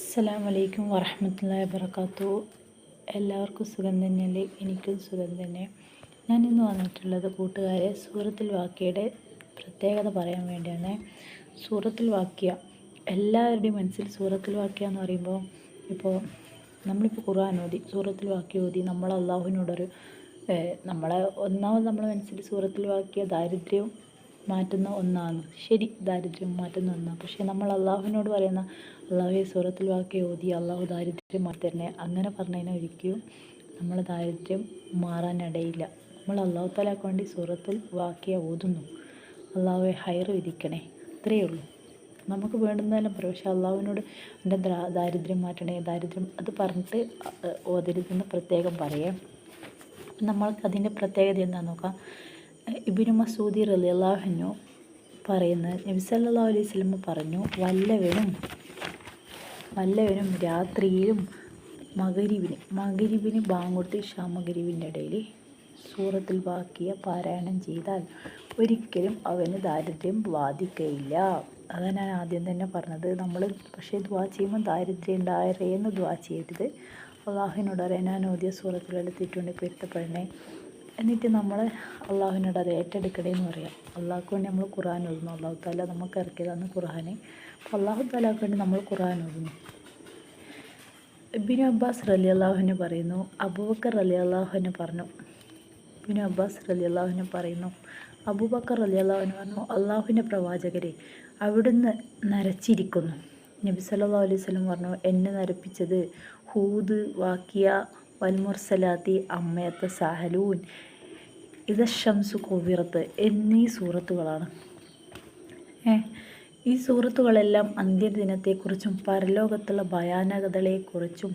അസ്സലാമു വലൈക്കും വറഹമത്തല്ലാ വബർക്കാത്തു എല്ലാവർക്കും സുഖം തന്നെയല്ലേ? എനിക്കും സുഖം തന്നെ. ഞാനിന്ന് വന്നിട്ടുള്ളത് കൂട്ടുകാരെ സൂറത്തിൽ വാക്കിയുടെ പ്രത്യേകത പറയാൻ വേണ്ടിയാണ്. സൂറത്തിൽ വാക്യ എല്ലാവരുടെയും മനസ്സിൽ സൂറത്തിൽ വാക്യ എന്ന് പറയുമ്പോൾ ഇപ്പോൾ നമ്മളിപ്പോൾ ഖുർആൻ ഓതി സൂറത്തിൽ വാക്യ ഓതി നമ്മൾ അള്ളാഹുവിനോടൊരു നമ്മളെ ഒന്നാമത് നമ്മളെ മനസ്സിൽ സൂറത്തിൽ വാക്യ ദാരിദ്ര്യം മാറ്റുന്ന ഒന്നാണ്. ശരി ദാരിദ്ര്യം മാറ്റുന്ന ഒന്നാണ്. പക്ഷേ നമ്മൾ അള്ളാഹുവിനോട് പറയുന്ന അള്ളാഹുയെ സ്വരത്തിൽ വാക്കി ഓതി അള്ളാഹു ദാരിദ്ര്യം മാറ്റരണേ അങ്ങനെ പറഞ്ഞതിനെ ഒരിക്കലും നമ്മൾ ദാരിദ്ര്യം മാറാനിടയില്ല. നമ്മൾ അള്ളാഹു താലാക്ക് വേണ്ടി സ്വരത്തിൽ വാക്യ ഓതുന്നു. അള്ളാഹുവെ ഹയർ വിധിക്കണേ. ഇത്രയേ ഉള്ളൂ. നമുക്ക് വേണ്ടുന്നതെല്ലാം പറയും. പക്ഷേ അള്ളാഹുവിനോട് എന്റെ ദാരിദ്ര്യം മാറ്റണേ ദാരിദ്ര്യം അത് പറഞ്ഞിട്ട് ഓതരുതെന്ന് പ്രത്യേകം പറയാം. നമ്മൾക്ക് അതിന്റെ പ്രത്യേകത എന്താണെന്ന് നോക്കാം. ഇബിനു മസൂദി റലിയല്ലാഹുനു പറയുന്നത് നബി സല്ലല്ലാഹു അലൈഹി വസല്ലം പറഞ്ഞു വല്ലവനും വല്ലവനും രാത്രിയിലും മകരിവിന് മകരിവിന് ബാങ്കൊടുത്ത് ഇഷാ മകരിവിന്റെ ഇടയിൽ സൂറത്തിൽ ബാക്കിയ പാരായണം ചെയ്താൽ ഒരിക്കലും അവന് ദാരിദ്ര്യം ബാധിക്കയില്ല. അതാണ് ഞാൻ ആദ്യം തന്നെ പറഞ്ഞത്. നമ്മൾ പക്ഷേ ദ്വാ ചെയ്യുമ്പോൾ ദാരിദ്ര്യം ഉണ്ടായരേ എന്ന് ദ്വാ ചെയ്യരുത്. അള്ളാഹുവിനോട് അറിയാൻ ഞാൻ ഓതിയ സൂറത്തിലെടുത്തിട്ടുണ്ട് പൊരുത്തപ്പെടണേ. എന്നിട്ട് നമ്മൾ അള്ളാഹുവിനോട് അത് ഏറ്റെടുക്കണേ എന്ന് പറയാം. അള്ളാഹ്ക്ക് വേണ്ടി നമ്മൾ ഖുർആൻ ഓതുന്നു. അള്ളാഹു താല നമുക്ക് ഇറക്കിയതാണ് ഖുർആനെ. അപ്പോൾ അള്ളാഹു താലാക്ക് വേണ്ടി നമ്മൾ ഖുർആൻ ഓതുന്നു. ബിനു അബ്ബാസ് റലി അള്ളാഹുവിനെ പറയുന്നു അബൂബക്കർ അലി അള്ളാഹുവിനെ പറഞ്ഞു ബിനു അബ്ബാസ് റലി അള്ളാഹുവിനെ പറയുന്നു അബൂബക്കർ അലി അള്ളാഹുവിനെ പറഞ്ഞു അള്ളാഹുവിന്റെ പ്രവാചകരെ അവിടുന്ന് നരച്ചിരിക്കുന്നു. നബി സല്ലാ അലൈഹി സ്വലം പറഞ്ഞു എന്നെ നരപ്പിച്ചത് ഹൂദ് വാക്കിയ വൽമുർസലാത്തി അമ്മയത്ത് സാഹലൂൻ ഇത് ഷംസു കോവിറത്ത് എന്നീ സൂറത്തുകളാണ്. ഏ, ഈ സൂറത്തുകളെല്ലാം അന്ത്യദിനത്തെക്കുറിച്ചും പരലോകത്തുള്ള ഭയാനകതകളെക്കുറിച്ചും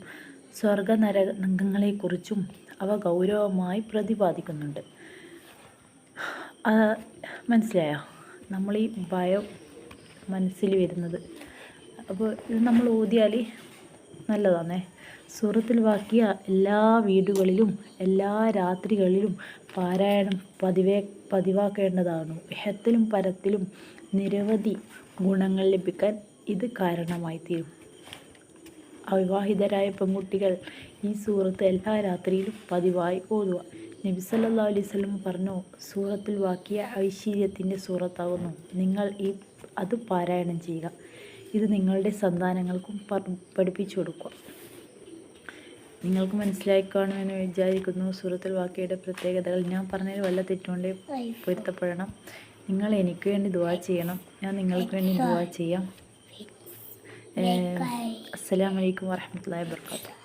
സ്വർഗനരകങ്ങളെക്കുറിച്ചും അവ ഗൗരവമായി പ്രതിപാദിക്കുന്നുണ്ട്. മനസ്സിലായോ? നമ്മൾ ഈ ഭയം മനസ്സിൽ വരുന്നത്. അപ്പോൾ ഇത് നമ്മൾ ഊതിയാൽ നല്ലതാണേ സൂറത്തിൽ വാക്കിയ എല്ലാ വീടുകളിലും എല്ലാ രാത്രികളിലും പാരായണം പതിവേ പതിവാക്കേണ്ടതാണ്. ഹെത്തിലും പരത്തിലും നിരവധി ഗുണങ്ങൾ ലഭിക്കാൻ ഇത് കാരണമായി തീരും അവിവാഹിതരായ പെൺകുട്ടികൾ ഈ സൂറത്ത് എല്ലാ രാത്രിയിലും പതിവായി ഓതുക. നബി സല്ലല്ലാഹു അലൈവല്ലം പറഞ്ഞു സൂറത്തിൽ വാക്കിയ ഐശ്വര്യത്തിന്റെ സൂറത്താകുന്നു. നിങ്ങൾ ഈ അത് പാരായണം ചെയ്യുക. ഇത് നിങ്ങളുടെ സന്താനങ്ങൾക്കും പഠിപ്പിച്ചു കൊടുക്കുക. നിങ്ങൾക്ക് മനസ്സിലായി കാണുമെന്ന് വിചാരിക്കുന്നു. സൂറത്തുൽ വാക്കിയുടെ പ്രത്യേകതകൾ. ഞാൻ പറഞ്ഞതിൽ വല്ല തെറ്റുകൊണ്ട് പൊരുത്തപ്പെടണം. നിങ്ങൾ എനിക്ക് വേണ്ടി ദുവാ ചെയ്യണം. ഞാൻ നിങ്ങൾക്ക് വേണ്ടി ദുവാ ചെയ്യാം. അസ്സലാമലൈക്കും വറഹമത്തല്ലാ വാബർക്കാത്തു